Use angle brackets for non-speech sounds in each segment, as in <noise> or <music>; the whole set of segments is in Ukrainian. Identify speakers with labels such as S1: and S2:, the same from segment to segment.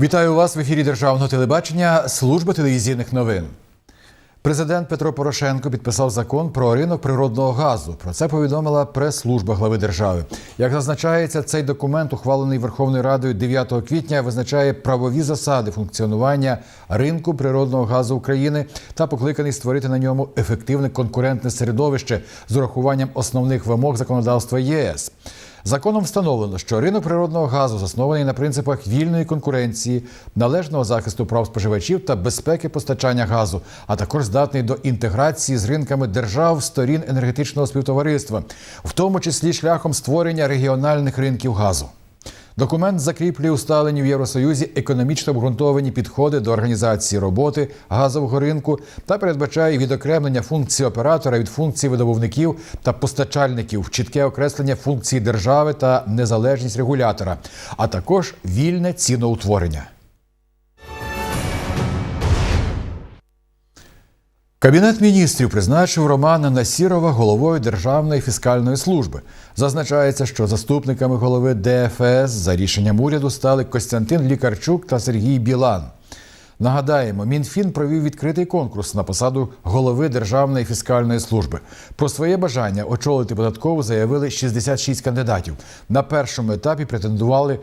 S1: Вітаю вас в ефірі Державного телебачення Служба телевізійних новин. Президент Петро Порошенко підписав закон про ринок природного газу. Про це повідомила прес-служба глави держави. Як зазначається, цей документ, ухвалений Верховною Радою 9 квітня, визначає правові засади функціонування ринку природного газу України та покликаний створити на ньому ефективне конкурентне середовище з урахуванням основних вимог законодавства ЄС. Законом встановлено, що ринок природного газу заснований на принципах вільної конкуренції, належного захисту прав споживачів та безпеки постачання газу, а також здатний до інтеграції з ринками держав сторін енергетичного співтовариства, в тому числі шляхом створення регіональних ринків газу. Документ закріплює усталені в Євросоюзі економічно обґрунтовані підходи до організації роботи газового ринку та передбачає відокремлення функцій оператора від функцій видобувників та постачальників, чітке окреслення функцій держави та незалежність регулятора, а також вільне ціноутворення. Кабінет міністрів призначив Романа Насірова головою Державної фіскальної служби. Зазначається, що заступниками голови ДФС за рішенням уряду стали Костянтин Лікарчук та Сергій Білан. Нагадаємо, Мінфін провів відкритий конкурс на посаду голови Державної фіскальної служби. Про своє бажання очолити податкову заявили 66 кандидатів. На першому етапі претендували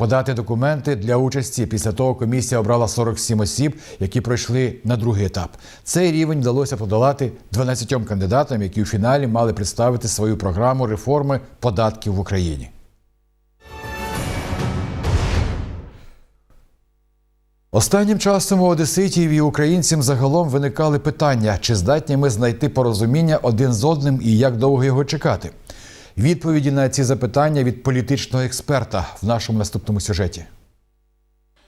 S1: подати документи для участі. Після того комісія обрала 47 осіб, які пройшли на другий етап. Цей рівень вдалося подолати 12 кандидатам, які у фіналі мали представити свою програму реформи податків в Україні. Останнім часом у одеситів і українцям загалом виникали питання, чи здатні ми знайти порозуміння один з одним і як довго його чекати. Відповіді на ці запитання від політичного експерта в нашому наступному сюжеті.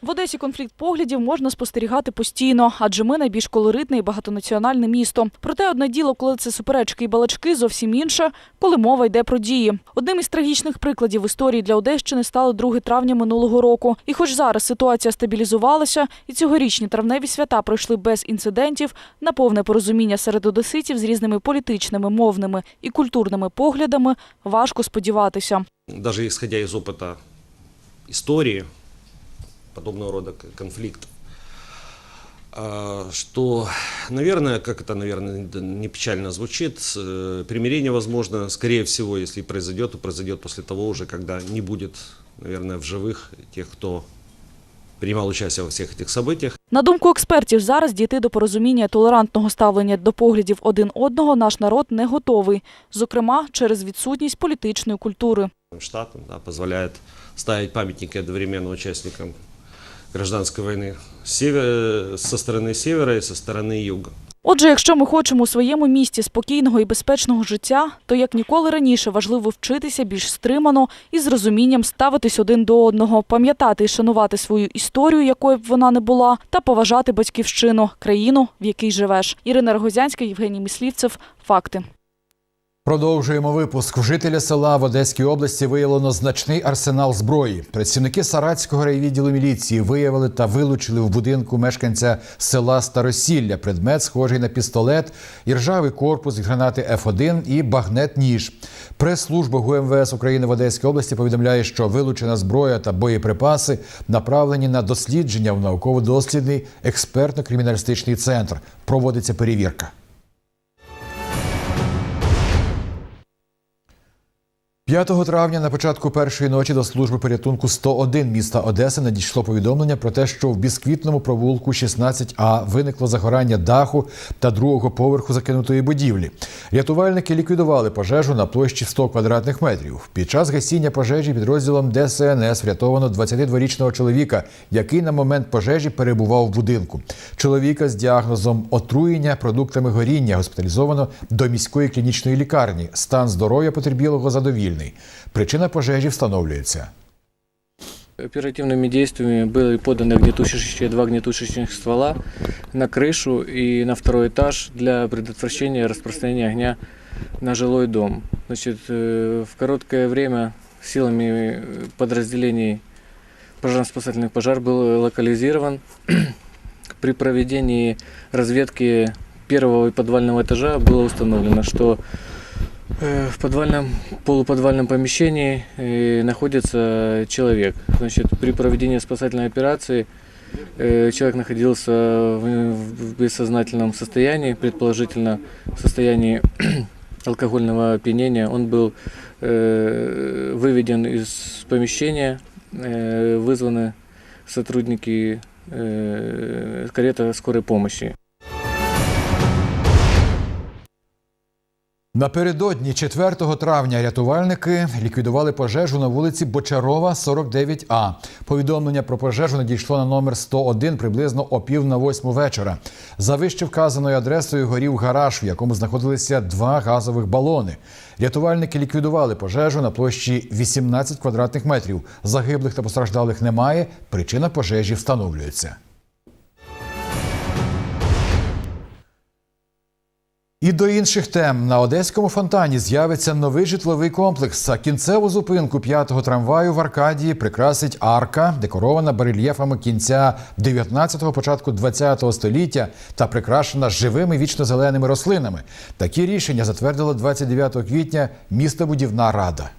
S2: В Одесі конфлікт поглядів можна спостерігати постійно, адже ми найбільш колоритне і багатонаціональне місто. Проте одне діло, коли це суперечки і балачки, зовсім інше, коли мова йде про дії. Одним із трагічних прикладів історії для Одещини стало 2 травня минулого року. І хоч зараз ситуація стабілізувалася, і цьогорічні травневі свята пройшли без інцидентів, на повне порозуміння серед одеситів з різними політичними, мовними і культурними поглядами важко сподіватися.
S3: даже исходя из опыта истории подобного рода к- конфликтов, а, что, наверное, как это, наверное, д- не печально звучит, э, примирение возможно, скорее всего, если и произойдет, то произойдет после того уже, когда не будет, наверное, в живых тех, кто принимал участие во всех этих событиях.
S2: На думку експертів, зараз дійти до порозуміння і толерантного ставлення до поглядів один одного наш народ не готовий, зокрема через відсутність політичної культури.
S3: штатам, да, позволяет ставить памятники одновременно участникам гражданской войны с севера- со стороны севера и со стороны юга.
S2: Отже, якщо ми хочемо у своєму місті спокійного і безпечного життя, то як ніколи раніше важливо вчитися більш стримано і з розумінням ставитись один до одного, пам'ятати і шанувати свою історію, якою б вона не була, та поважати батьківщину, країну, в якій живеш. Ірина Рогозянська, Євгеній Міслівцев. Факти.
S1: Продовжуємо випуск. В жителя села в Одеській області виявлено значний арсенал зброї. Працівники Саратського райвідділу міліції виявили та вилучили в будинку мешканця села Старосілля предмет, схожий на пістолет, іржавий корпус, гранати Ф1 і багнет-ніж. Прес-служба ГУМВС України в Одеській області повідомляє, що вилучена зброя та боєприпаси направлені на дослідження в науково-дослідний експертно-криміналістичний центр. Проводиться перевірка. 5 травня на початку першої ночі до служби порятунку 101 міста Одеси надійшло повідомлення про те, що в бісквітному провулку 16А виникло загорання даху та другого поверху закинутої будівлі. Рятувальники ліквідували пожежу на площі 100 квадратних метрів. Під час гасіння пожежі підрозділом ДСНС врятовано 22-річного чоловіка, який на момент пожежі перебував в будинку. Чоловіка з діагнозом отруєння продуктами горіння госпіталізовано до міської клінічної лікарні. Стан здоров'я потерпілого задовільний. Причина пожежі встановлюється.
S4: Оперативными действиями были поданы огнетушащие, два огнетушащих ствола на крышу и на второй этаж для предотвращения распространения огня на жилой дом. Значит, э, в короткое время силами э, подразделений пожарно-спасательных пожар был локализирован. <clears throat> При проведении разведки первого и подвального этажа было установлено, что В подвальном, полуподвальном помещении э, находится человек. Значит, при проведении спасательной операции э, человек находился в бессознательном состоянии, предположительно в состоянии <clears throat> алкогольного опьянения. Он был э, выведен из помещения, э, вызваны сотрудники э, карета скорой помощи.
S1: Напередодні 4 травня рятувальники ліквідували пожежу на вулиці Бочарова, 49А. Повідомлення про пожежу надійшло на номер 101 приблизно о пів на восьму вечора. За вище вказаною адресою горів гараж, в якому знаходилися два газових балони. Рятувальники ліквідували пожежу на площі 18 квадратних метрів. Загиблих та постраждалих немає. Причина пожежі встановлюється. І до інших тем на одеському фонтані з'явиться новий житловий комплекс. А кінцеву зупинку п'ятого трамваю в Аркадії прикрасить арка, декорована барельєфами кінця 19-го, початку 20-го століття та прикрашена живими вічно-зеленими рослинами. Такі рішення затвердила 29 квітня містобудівна рада.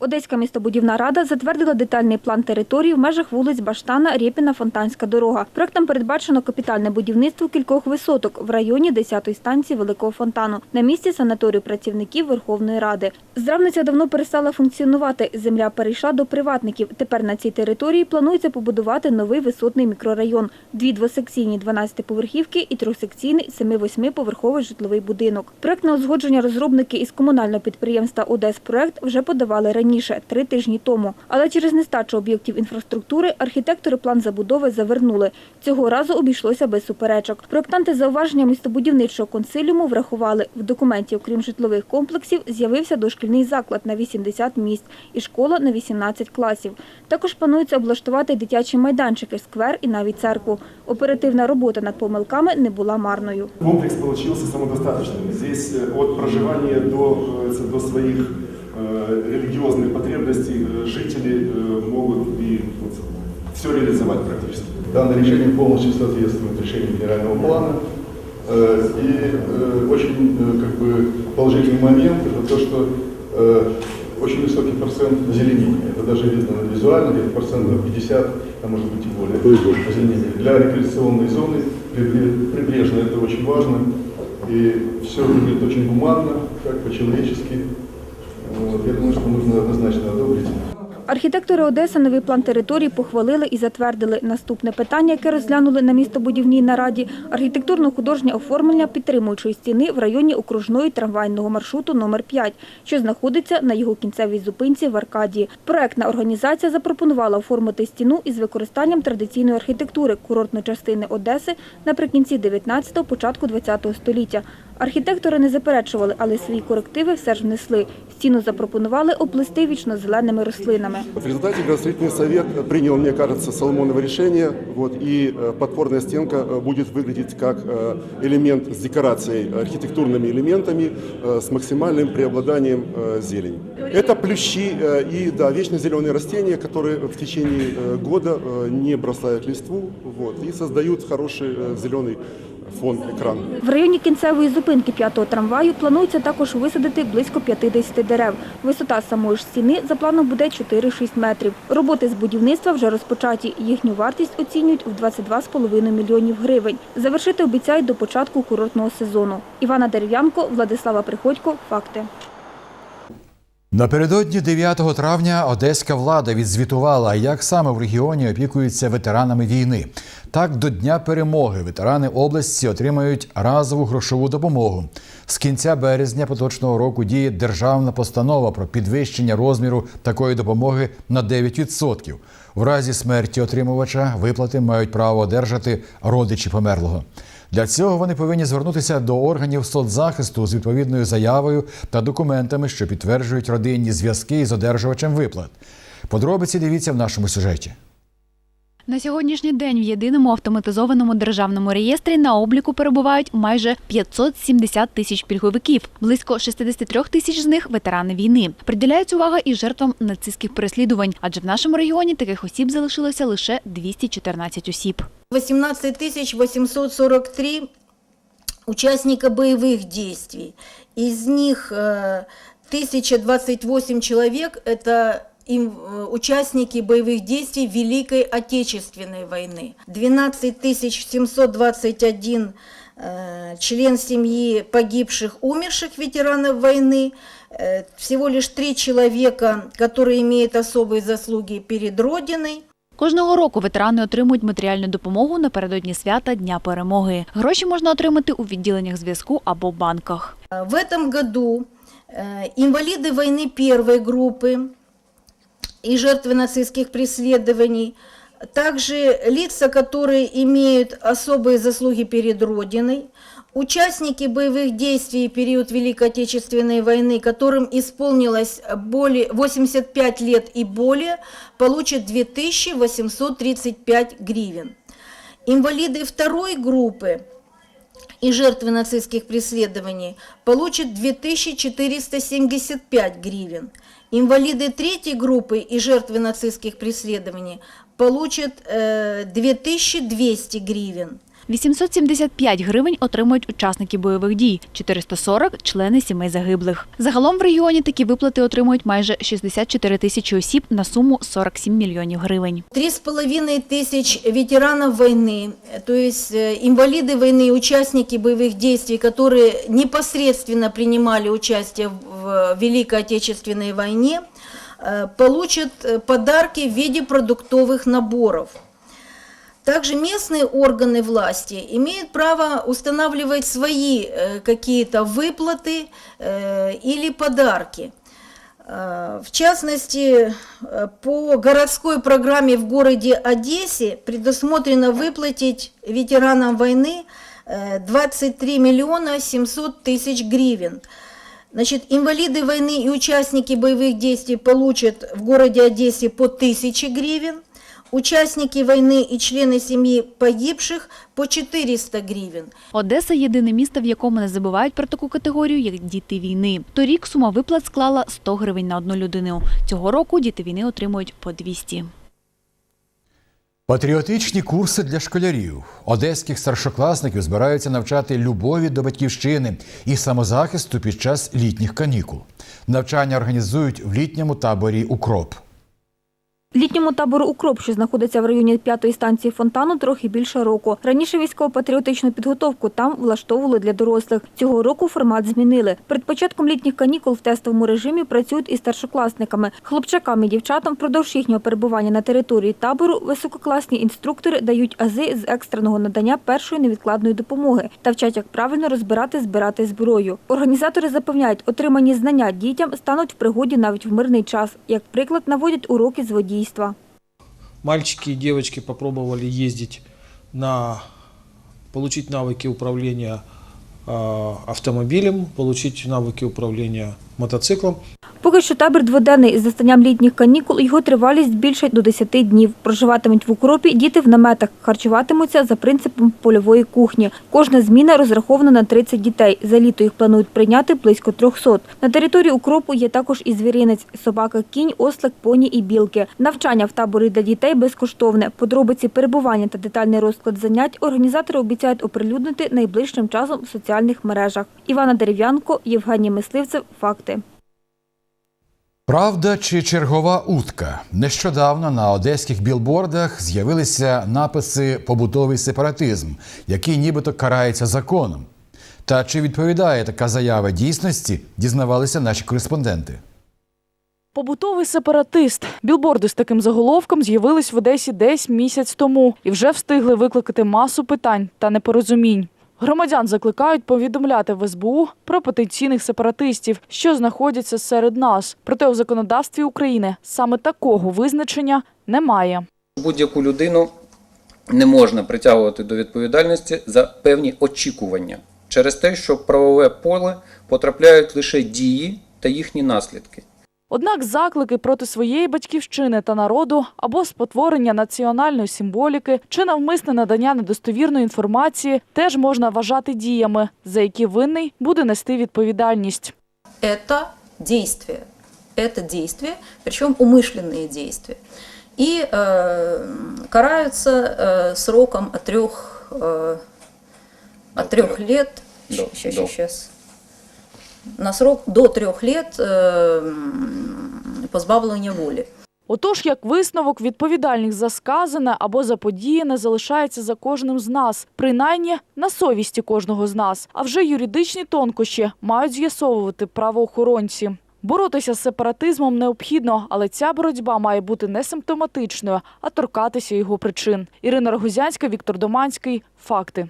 S5: Одеська містобудівна рада затвердила детальний план території в межах вулиць Баштана, Рєпіна, Фонтанська дорога. Проектом передбачено капітальне будівництво кількох висоток в районі 10-ї станції Великого фонтану на місці санаторію працівників Верховної Ради. Здравниця давно перестала функціонувати. Земля перейшла до приватників. Тепер на цій території планується побудувати новий висотний мікрорайон, дві двосекційні 12-поверхівки і трьохсекційний 7-8-поверховий житловий будинок. Проектне узгодження розробники із комунального підприємства «Одеспроект» вже подавали раніше, три тижні тому. Але через нестачу об'єктів інфраструктури архітектори план забудови завернули. Цього разу обійшлося без суперечок. Проектанти зауваження містобудівничого консиліуму врахували. В документі, окрім житлових комплексів, з'явився дошкільний заклад на 80 місць і школа на 18 класів. Також планується облаштувати дитячі майданчики, сквер і навіть церкву. Оперативна робота над помилками не була марною.
S6: Комплекс получился самодостаточным. Здесь э, от проживания до, э, до своих Э, религиозных потребностей э, жители э, могут и все реализовать практически.
S7: Данное решение полностью соответствует решению генерального плана. И очень как бы, положительный момент это то, что очень высокий процент озеленения. Это даже видно визуально, где-то процентов 50, а может быть и более озеленения. Для рекреационной зоны прибре- прибрежной это очень важно. И все выглядит очень гуманно, как по-человечески. Вот, Я думаю, что нужно однозначно одобрить.
S5: Архітектори Одеси новий план території похвалили і затвердили. Наступне питання, яке розглянули на містобудівній нараді – архітектурно-художнє оформлення підтримуючої стіни в районі окружної трамвайного маршруту номер 5 що знаходиться на його кінцевій зупинці в Аркадії. Проектна організація запропонувала оформити стіну із використанням традиційної архітектури курортної частини Одеси наприкінці 19-го, початку 20-го століття. Архітектори не заперечували, але свої корективи все ж внесли. Стіну запропонували оплести вічно-зеленими рослинами.
S8: В результате градостроительный совет принял, мне кажется, Соломоново решение, вот, и э, подпорная стенка э, будет выглядеть как э, элемент с декорацией, архитектурными элементами, э, с максимальным преобладанием э, зелени. Это плющи э, и да, вечно зеленые растения, которые в течение э, года э, не бросают листву вот, и создают хороший э, зеленый фон екран.
S5: В районі кінцевої зупинки п'ятого трамваю планується також висадити близько 50 дерев. Висота самої ж стіни за планом буде 4-6 метрів. Роботи з будівництва вже розпочаті. Їхню вартість оцінюють в 22,5 мільйонів гривень. Завершити обіцяють до початку курортного сезону. Івана Дерев'янко, Владислава Приходько. Факти.
S1: Напередодні 9 травня одеська влада відзвітувала, як саме в регіоні опікуються ветеранами війни. Так, до Дня перемоги ветерани області отримають разову грошову допомогу. З кінця березня поточного року діє державна постанова про підвищення розміру такої допомоги на 9%. В разі смерті отримувача виплати мають право одержати родичі померлого. Для цього вони повинні звернутися до органів соцзахисту з відповідною заявою та документами, що підтверджують родинні зв'язки із одержувачем виплат. Подробиці дивіться в нашому сюжеті.
S9: На сьогоднішній день в єдиному автоматизованому державному реєстрі на обліку перебувають майже 570 тисяч пільговиків. Близько 63 тисяч з них ветерани війни. Приділяється увага і жертвам нацистських переслідувань, адже в нашому регіоні таких осіб залишилося лише 214 осіб.
S10: 18 тысяч 843 участника боевых действий. Из них э, 1028 человек – это им, э, участники боевых действий Великой Отечественной войны. 12 721 э, член семьи погибших, умерших ветеранов войны. Э, Всего лишь три человека, которые имеют особые заслуги перед Родиной.
S9: Кожного року ветерани отримують матеріальну допомогу напередодні свята Дня перемоги. Гроші можна отримати у відділеннях зв'язку або банках.
S10: В этом году э, инвалиды войны первой группы и жертвы нацистских преследований, также лица, которые имеют особые заслуги перед Родиной, участники боевых действий в период Великой Отечественной войны, которым исполнилось более 85 лет и более, получат 2835 гривен. Инвалиды второй группы и жертвы нацистских преследований получат 2475 гривен. Инвалиды третьей группы и жертвы нацистских преследований получат э, 2200 гривен.
S9: 875 гривень отримують учасники бойових дій, 440 – члени сімей загиблих. Загалом в регіоні такі виплати отримують майже 64 тисячі осіб на суму 47 мільйонів гривень.
S10: Три с половиной тысяч ветеранов войны, то есть э, инвалиды войны и участники боевых действий, которые непосредственно принимали участие в Великой Отечественной войне, э, получат э, подарки в виде продуктовых наборов. Также местные органы власти имеют право устанавливать свои э, какие-то выплаты э, или подарки. Э, В частности, по городской программе в городе Одессе предусмотрено выплатить ветеранам войны э, 23 миллиона 700 тысяч гривен. Значит, инвалиды войны и участники боевых действий получат в городе Одессе по 1000 гривен, участники войны и члены семьи погибших по 400 гривен.
S9: Одеса – єдине місто, в якому не забувають про таку категорію, як діти війни. Торік сума виплат склала 100 гривень на одну людину. Цього року діти війни отримують по 200.
S1: Патріотичні курси для школярів. Одеських старшокласників збираються навчати любові до батьківщини і самозахисту під час літніх канікул. Навчання організують в літньому таборі Укроп.
S5: Літньому табору «Укроп», що знаходиться в районі п'ятої станції фонтану, трохи більше року. Раніше військово-патріотичну підготовку там влаштовували для дорослих. Цього року формат змінили. Перед початком літніх канікул в тестовому режимі працюють із старшокласниками. Хлопчакам і дівчатам впродовж їхнього перебування на території табору висококласні інструктори дають ази з екстреного надання першої невідкладної допомоги та вчать, як правильно розбирати, збирати зброю. Організатори запевняють, отримані знання дітям стануть в пригоді навіть в мирний час. Як приклад наводять уроки з водійства.
S11: Мальчики и девочки попробовали ездить на получить навыки управления э, автомобилем, получить навыки управления мотоциклом.
S5: Поки що табір дводенний із застанням літніх канікул його тривалість збільшать до 10 днів. Проживатимуть в укропі діти в наметах, харчуватимуться за принципом польової кухні. Кожна зміна розрахована на 30 дітей. За літо їх планують прийняти близько 300. На території укропу є також і звіринець – собака, кінь, ослик, поні і білки. Навчання в таборі для дітей безкоштовне. Подробиці перебування та детальний розклад занять організатори обіцяють оприлюднити найближчим часом в соціальних мережах. Івана Дерев'янко, Євгеній Мисливцев. Факти.
S1: Правда чи чергова утка? Нещодавно на одеських білбордах з'явилися написи Побутовий сепаратизм, який нібито карається законом. Та чи відповідає така заява дійсності, дізнавалися наші кореспонденти.
S2: Побутовий сепаратист. Білборди з таким заголовком з'явились в Одесі десь місяць тому і вже встигли викликати масу питань та непорозумінь. Громадян закликають повідомляти в СБУ про потенційних сепаратистів, що знаходяться серед нас. Проте у законодавстві України саме такого визначення немає.
S12: Будь-яку людину не можна притягувати до відповідальності за певні очікування через те, що в правове поле потрапляють лише дії та їхні наслідки.
S2: Однак заклики проти своєї батьківщини та народу або спотворення національної символіки чи навмисне надання недостовірної інформації теж можна вважати діями, за які винний буде нести відповідальність.
S13: это действие. Это действие, причем умышленные действия. И э, караются э, сроком от трех, э, от трех лет
S12: До,
S13: Щас,
S12: до.
S13: щас, щас. На срок до трех лет э, м, позбавления воли.
S2: Отож, як висновок, відповідальність за сказане або за подіяне залишається за кожним з нас, принаймні на совісті кожного з нас. А вже юридичні тонкощі мають з'ясовувати правоохоронці. Боротися з сепаратизмом необхідно, але ця боротьба має бути не симптоматичною, а торкатися його причин. Ірина Рогузянська, Віктор Доманський. Факти.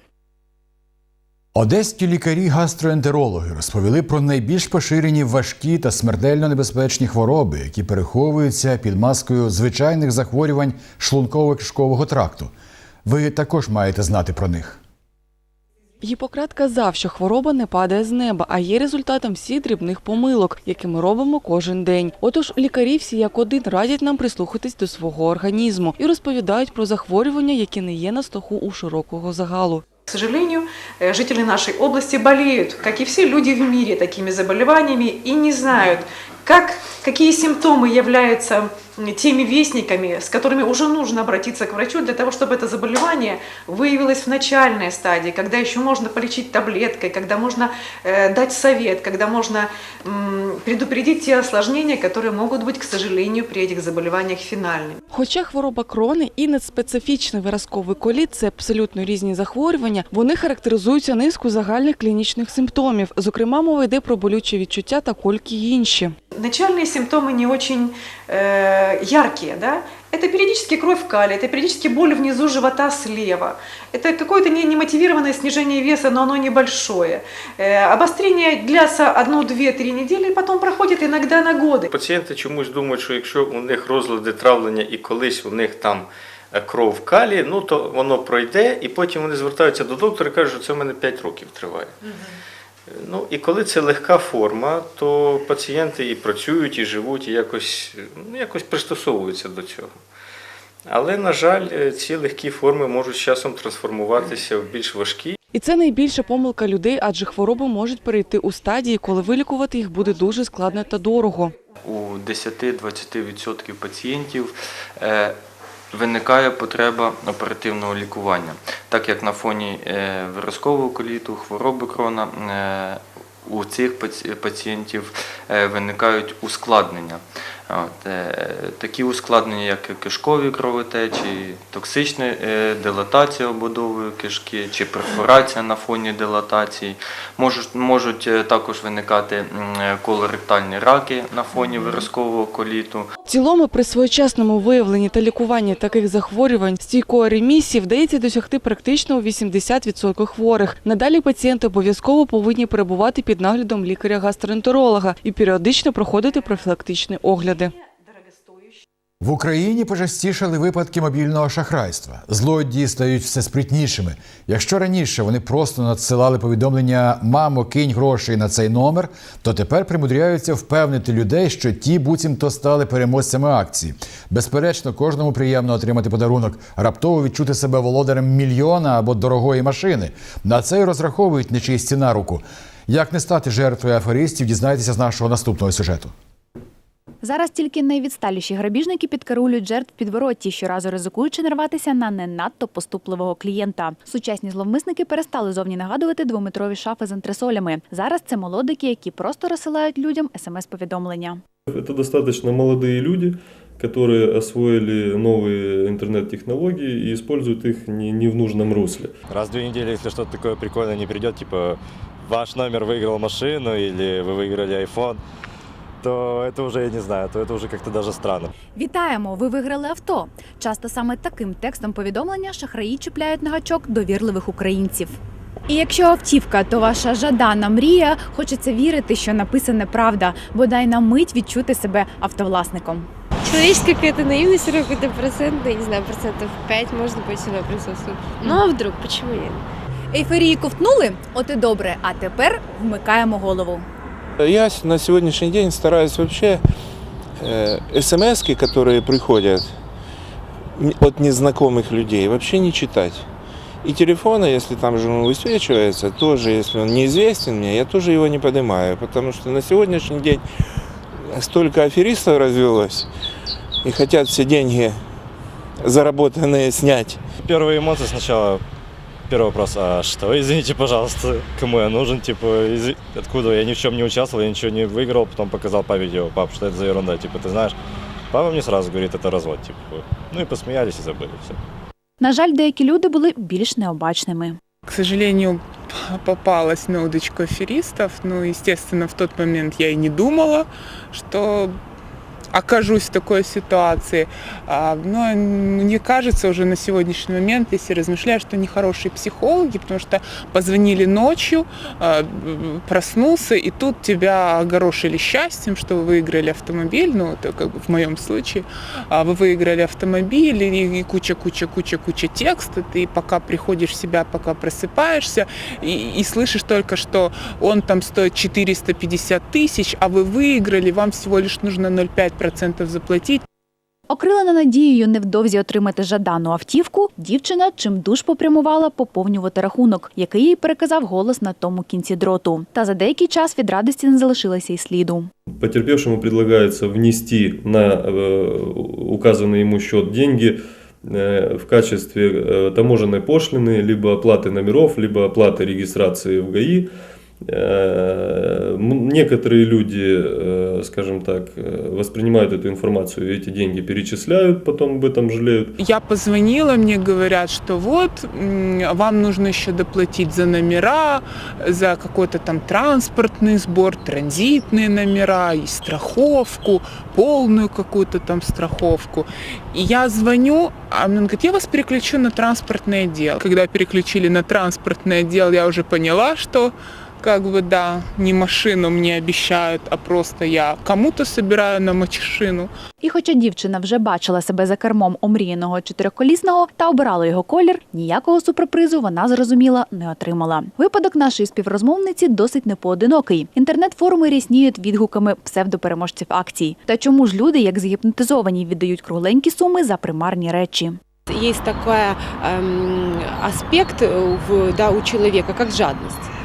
S1: Одеські лікарі-гастроентерологи розповіли про найбільш поширені важкі та смертельно небезпечні хвороби, які переховуються під маскою звичайних захворювань шлунково-кишкового тракту. Ви також маєте знати про них.
S14: Гіппократ казав, що хвороба не падає з неба, а є результатом всіх дрібних помилок, які ми робимо кожен день. Отож, лікарі всі як один радять нам прислухатись до свого організму і розповідають про захворювання, які не є на слуху у широкого загалу.
S15: К сожалению, э, жители нашей области болеют, как и все люди в мире, такими заболеваниями и не знают, как, какие симптомы являются теми вестниками, с которыми уже нужно обратиться к врачу для того, чтобы это заболевание выявилось в начальной стадии, когда еще можно полечить таблеткой, когда можно э, дать совет, когда можно м, предупредить те осложнения, которые могут быть, к сожалению, при этих заболеваниях финальными.
S14: Хоча хвороба крони і неспецифічний виразковий коліт це абсолютно різні захворювання, вони характеризуються низку загальних клінічних симптомів. Зокрема, мова йде про болючі відчуття та кольки й інші.
S15: Начальные симптомы не очень э, яркие, да? Это периодически кровь в кале, это периодически боль внизу живота слева, это какое-то не- немотивированное снижение веса, но оно небольшое. Э, обострение длятся одну, две, три недели, и потом проходит иногда на годы.
S16: Пацієнти чомусь думають, що якщо у них розлади травлення і колись у них там е, кров в калі, ну то воно пройде, і потім вони звертаються до доктора і кажуть, що це в мене 5 років триває. Ну і коли це легка форма, то пацієнти і працюють, і живуть, і якось, ну, якось пристосовуються до цього. Але, на жаль, е, ці легкі форми можуть з часом трансформуватися в більш важкі.
S14: І це найбільша помилка людей, адже хвороби можуть перейти у стадії, коли вилікувати їх буде дуже складно та дорого.
S17: у 10-20% пацієнтів е, виникає потреба оперативного лікування, так як на фоні е, виразкового коліту, хвороби крона е, у цих паці- пацієнтів е, виникають ускладнення. От, е, такі ускладнення, як кишкові кровотечі, токсична е, дилатація обудової кишки чи перфорація на фоні дилатації. Можуть, можуть е, також виникати колоректальні раки на фоні виразкового коліту.
S14: В цілому, при своєчасному виявленні та лікуванні таких захворювань стійкої ремісії вдається досягти практично у 80% хворих. Надалі пацієнти обов'язково повинні перебувати під наглядом лікаря-гастроентеролога і періодично проходити профілактичні огляди.
S1: В Україні почастішали випадки мобільного шахрайства. Злодії стають все спритнішими. Якщо раніше вони просто надсилали повідомлення Мамо, кинь грошей на цей номер, то тепер примудряються впевнити людей, що ті буцімто стали переможцями акції. Безперечно, кожному приємно отримати подарунок, раптово відчути себе володарем мільйона або дорогої машини. На це й розраховують нечисті на руку. Як не стати жертвою аферистів, дізнайтеся з нашого наступного сюжету.
S9: Зараз тільки найвідсталіші грабіжники підкарулюють жертв підворотті, щоразу ризикуючи нарватися на не надто поступливого клієнта. Сучасні зловмисники перестали зовні нагадувати двометрові шафи з антресолями. Зараз це молодики, які просто розсилають людям смс-повідомлення.
S18: Это достаточно молодые люди, которые освоили новые интернет-технологии и используют их не, не в нужном русле.
S19: Раз в две недели, если что-то такое прикольное не придет, типа ваш номер выиграл машину или вы выиграли iPhone, то это уже, я не знаю, то это уже как-то даже странно.
S9: Вітаємо! Ви виграли авто. Часто саме таким текстом повідомлення шахраї чіпляють на гачок довірливих українців. І якщо автівка, то ваша жадана мрія, хочеться вірити, що написане правда, бодай на мить відчути себе автовласником.
S20: Человеческая какая-то наивность, все равно какой-то процент, я не знаю, процентов 5 может быть сюда присутствует. Ну а вдруг, почему нет?
S9: Ейфорії ковтнули? От і добре. А тепер вмикаємо голову.
S21: Я на сегодняшний день стараюсь вообще э, смс, которые приходят от незнакомых людей, вообще не читать. И телефона, если там же он высвечивается, тоже, если он неизвестен мне, я тоже его не поднимаю, потому что на сегодняшний день столько аферистов развелось и хотят все деньги заработанные снять.
S19: Первые эмоции сначала первый вопрос, а что, <laughs> извините, пожалуйста, кому я нужен, типа, из- откуда, я ни в чем не участвовал, я ничего не выиграл, потом показал по видео, пап, что это за ерунда, типа, ты знаешь, папа мне сразу говорит, это развод, типа, ну и посмеялись и забыли, все.
S9: На жаль, деякі люди були більш необачними.
S22: К сожалению, попалась на удочку аферистов. Ну, естественно, в тот момент я и не думала, что окажусь в такой ситуации. А, Но мне кажется уже на сегодняшний момент, если размышляю, что они хорошие психологи, потому что позвонили ночью, а, проснулся, и тут тебя огорошили счастьем, что вы выиграли автомобиль, ну, это как бы в моем случае, а, вы выиграли автомобиль, и куча-куча-куча-куча текста, ты пока приходишь в себя, пока просыпаешься, и, и слышишь только, что он там стоит 450 тысяч, а вы выиграли, вам всего лишь нужно 0,5% заплатить.
S9: Окрилена надією невдовзі отримати жадану автівку, дівчина чимдуж попрямувала поповнювати рахунок, який їй переказав голос на тому кінці дроту. Та за деякий час від радості не залишилося й сліду.
S18: Потерпевшему предлагается внести на э, указанный ему счет деньги э, в качестве э, таможенной пошлины, либо оплаты номеров, либо оплаты регистрации в ГАИ. Э, Некоторые люди, э, скажем так, э, воспринимают эту информацию, и эти деньги перечисляют, потом об этом жалеют.
S22: Я позвонила, мне говорят, что вот, вам нужно еще доплатить за номера, за какой-то там транспортный сбор, транзитные номера и страховку, полную какую-то там страховку. И я звоню, а он говорит, я вас переключу на транспортный отдел. Когда переключили на транспортный отдел, я уже поняла, что как бы да, не машину мне обещают, а просто я кому-то собираю на машину.
S9: І хоча дівчина вже бачила себе за кермом омріяного чотириколісного та обирала його колір, ніякого суперпризу вона зрозуміла не отримала. Випадок нашої співрозмовниці досить непоодинокий. Інтернет-форуми рісніють відгуками псевдопереможців акцій. Та чому ж люди, як згіпнотизовані, віддають кругленькі суми за примарні речі?
S20: Есть такой эм, аспект э, в, да, у человека, как жадность.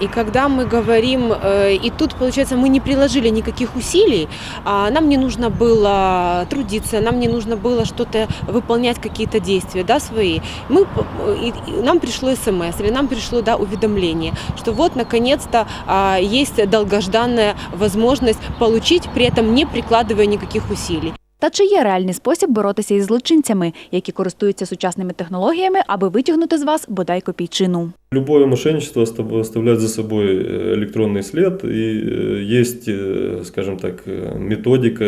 S20: И когда мы говорим, э, и тут, получается, мы не приложили никаких усилий, а нам не нужно было трудиться, нам не нужно было что-то выполнять, какие-то действия да, свои. Мы, п- и- и нам пришло смс или нам пришло да, уведомление, что вот, наконец-то, а, есть долгожданная возможность получить, при этом не прикладывая никаких усилий.
S9: Та чи є реальний спосіб боротися із злочинцями, які користуються сучасними технологіями, аби витягнути з вас бодай копійчину?
S18: Любое мошенничество оста- оставляет за собой э, электронный след, и э, есть, э, скажем так, э, методика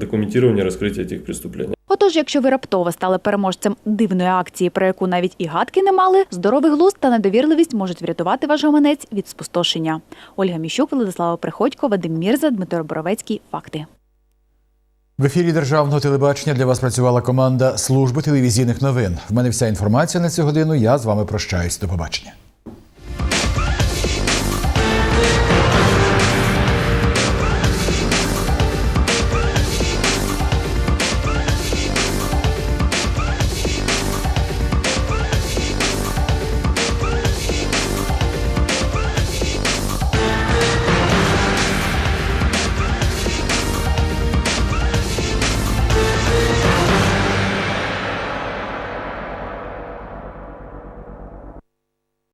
S18: документирования раскрытия этих преступлений.
S9: Отож, якщо ви раптово стали переможцем дивної акції, про яку навіть і гадки не мали, здоровий глузд та недовірливість можуть врятувати ваш гаманець від спустошення. Ольга Міщук, Владислава Приходько, Вадим Мірза, Дмитро Боровецький. Факти.
S1: В ефірі державного телебачення для вас працювала команда служби телевізійних новин. В мене вся інформація на цю годину. Я з вами прощаюсь. До побачення.